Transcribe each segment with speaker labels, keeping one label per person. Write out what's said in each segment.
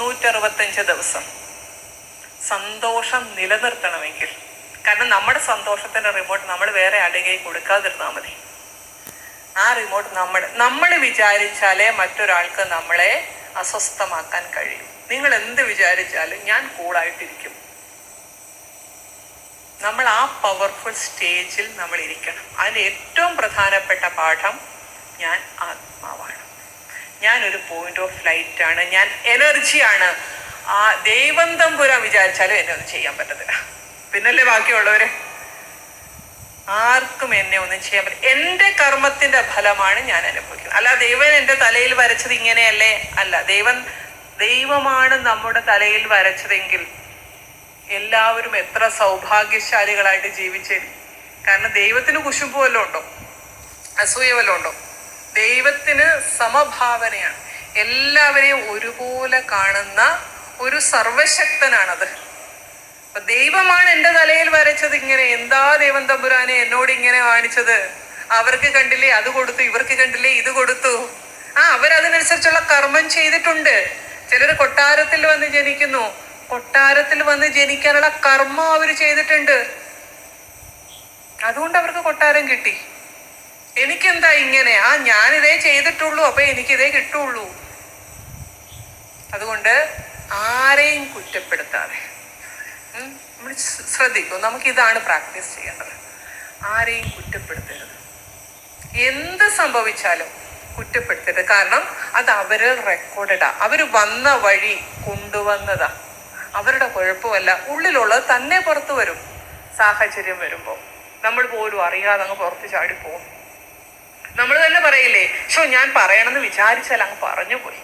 Speaker 1: മുന്നൂറ്ററുപത്തഞ്ച് ദിവസം. സന്തോഷം നിലനിർത്തണമെങ്കിൽ. കാരണം നമ്മുടെ സന്തോഷത്തിന്റെ റിമോട്ട് നമ്മൾ വേറെ കൈ കൊടുക്കാതിരുന്നാൽ മതി. ആ റിമോട്ട് നമ്മൾ നമ്മൾ വിചാരിച്ചാലേ മറ്റൊരാൾക്ക് നമ്മളെ അസ്വസ്ഥമാക്കാൻ കഴിയും. നിങ്ങൾ എന്ത് വിചാരിച്ചാലും ഞാൻ കൂളായിട്ടിരിക്കും. നമ്മൾ ആ പവർഫുൾ സ്റ്റേജിൽ നമ്മൾ ഇരിക്കണം. അതിന് ഏറ്റവും പ്രധാനപ്പെട്ട പാഠം ഞാൻ ആത്മാവാണ്. ഞാനൊരു പോയിന്റ് ഓഫ് ലൈറ്റ് ആണ്. ഞാൻ എനർജിയാണ് ആ ദൈവം തമ്പുരാൻ വിചാരിച്ചാലും എന്നെ ഒന്നും ചെയ്യാൻ പറ്റത്തില്ല. പിന്നല്ലേ ബാക്കിയുള്ളവരെ? ആർക്കും എന്നെ ഒന്നും ചെയ്യാൻ പറ്റില്ല എന്റെ കർമ്മത്തിന്റെ ഫലമാണ് ഞാൻ അനുഭവിക്കുന്നത്. അല്ല ദൈവം എന്റെ തലയിൽ വരച്ചത് ഇങ്ങനെയല്ലേ? അല്ല ദൈവം ദൈവമാണ് നമ്മുടെ തലയിൽ വരച്ചതെങ്കിൽ എല്ലാവരും എത്ര സൗഭാഗ്യശാലികളായിട്ട് ജീവിച്ചേ കാരണം ദൈവത്തിന് കുശുമ്പ് വല്ലതും ഉണ്ടോ? അസൂയ വല്ലതും ഉണ്ടോ? ദൈവത്തിന് സമഭാവനയാണ്. എല്ലാവരെയും ഒരുപോലെ കാണുന്ന ഒരു സർവശക്തനാണത്. അപ്പൊ ദൈവമാണ് എന്റെ തലയിൽ വരച്ചത് ഇങ്ങനെ. എന്താ ദൈവം തമ്പുരാനെ എന്നോട് ഇങ്ങനെ കാണിച്ചത്? അവർക്ക് കണ്ടില്ലേ അത് കൊടുത്തു ഇവർക്ക് കണ്ടില്ലേ ഇത് കൊടുത്തു. ആ അവരതിനനുസരിച്ചുള്ള കർമ്മം ചെയ്തിട്ടുണ്ട്. ചിലർ കൊട്ടാരത്തിൽ വന്ന് ജനിക്കുന്നു. കൊട്ടാരത്തിൽ വന്ന് ജനിക്കാനുള്ള കർമ്മം അവർ ചെയ്തിട്ടുണ്ട്. അതുകൊണ്ട് അവർക്ക് കൊട്ടാരം കിട്ടി. എനിക്കെന്താ ഇങ്ങനെ? ആ ഞാനിതേ ചെയ്തിട്ടുള്ളൂ അപ്പൊ എനിക്കിതേ കിട്ടുള്ളൂ. അതുകൊണ്ട് ആരെയും കുറ്റപ്പെടുത്താതെ. നമ്മൾ നമുക്ക് ഇതാണ് പ്രാക്ടീസ് ചെയ്യേണ്ടത്. ആരെയും കുറ്റപ്പെടുത്തരുത്. എന്ത് സംഭവിച്ചാലും കുറ്റപ്പെടുത്തരുത്. കാരണം അത് അവർ റെക്കോർഡഡാ. അവർ വന്ന വഴി കൊണ്ടുവന്നതാ. അവരുടെ കുഴപ്പമല്ല. ഉള്ളിലുള്ളത് തന്നെ പുറത്തു വരും. സാഹചര്യം വരുമ്പോൾ നമ്മൾ പോലും അറിയാതെ അങ്ങ് പുറത്ത് ചാടിപ്പോകും നമ്മൾ തന്നെ പറയില്ലേ സോ ഞാൻ പറയണമെന്ന് വിചാരിച്ചാൽ അങ്ങ് പറഞ്ഞു പോയി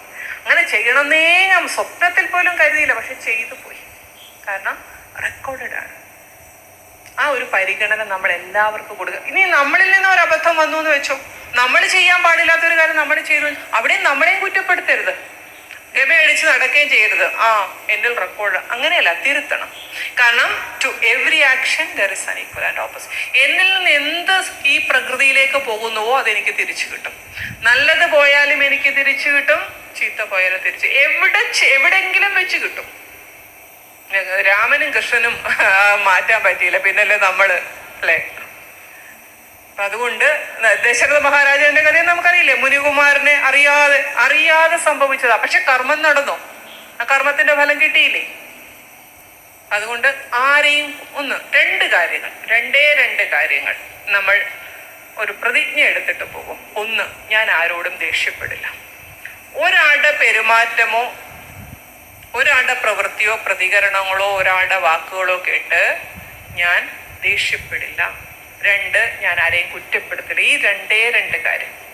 Speaker 1: അങ്ങനെ ചെയ്യണമെന്നേ ഞാൻ സ്വപ്നത്തിൽ പോലും കരുതിയില്ല പക്ഷെ ചെയ്തു പോയി കാരണം റെക്കോർഡഡ് ആണ്. ആ ഒരു പരിഗണന നമ്മൾ എല്ലാവർക്കും കൊടുക്കുക ഇനി നമ്മളിൽ നിന്ന് ഒരു അബദ്ധം വന്നു എന്ന് വെച്ചോ? നമ്മൾ ചെയ്യാൻ പാടില്ലാത്ത ഒരു കാര്യം നമ്മൾ ചെയ്തു. അവിടെയും നമ്മളെയും കുറ്റപ്പെടുത്തരുത്. ഗമയടിച്ച് നടക്കുകയും ചെയ്യരുത്. ആ എന്നിൽ റെക്കോർഡ് അങ്ങനെയല്ല തിരുത്തണം. കാരണം to every action there is an equal and opposite എന്നിൽ നിന്ന് എന്ത് ഈ പ്രകൃതിയിലേക്ക് പോകുന്നുവോ അതെനിക്ക് തിരിച്ചു കിട്ടും. നല്ലത് പോയാലും എനിക്ക് തിരിച്ചു കിട്ടും ചീത്ത പോയാലും തിരിച്ചു. എവിടെ എവിടെങ്കിലും വെച്ച് കിട്ടും. രാമനും കൃഷ്ണനും മാറ്റാൻ പറ്റിയില്ല. പിന്നല്ലേ നമ്മൾ അല്ലേ? അതുകൊണ്ട് ദശരഥ മഹാരാജാവിന്റെ കഥയും നമുക്കറിയില്ലേ? മുനികുമാരനെ അറിയാതെ അറിയാതെ സംഭവിച്ചതാ. പക്ഷെ കർമ്മം നടന്നു? ആ കർമ്മത്തിന്റെ ഫലം കിട്ടിയില്ലേ? അതുകൊണ്ട് ആരെയും ഒന്ന് രണ്ട് കാര്യങ്ങൾ രണ്ടേ രണ്ട് കാര്യങ്ങൾ നമ്മൾ ഒരു പ്രതിജ്ഞ എടുത്തിട്ട് പോകും. ഒന്ന് ഞാൻ ആരോടും ദേഷ്യപ്പെടില്ല. ഒരാളുടെ പെരുമാറ്റമോ ഒരാളുടെ പ്രവൃത്തിയോ പ്രതികരണങ്ങളോ ഒരാളുടെ വാക്കുകളോ കേട്ട് ഞാൻ ദേഷ്യപ്പെടില്ല. രണ്ട് ഞാൻ ആരെയും കുറ്റപ്പെടുത്തില്ല. ഈ രണ്ടേ രണ്ട് കാര്യം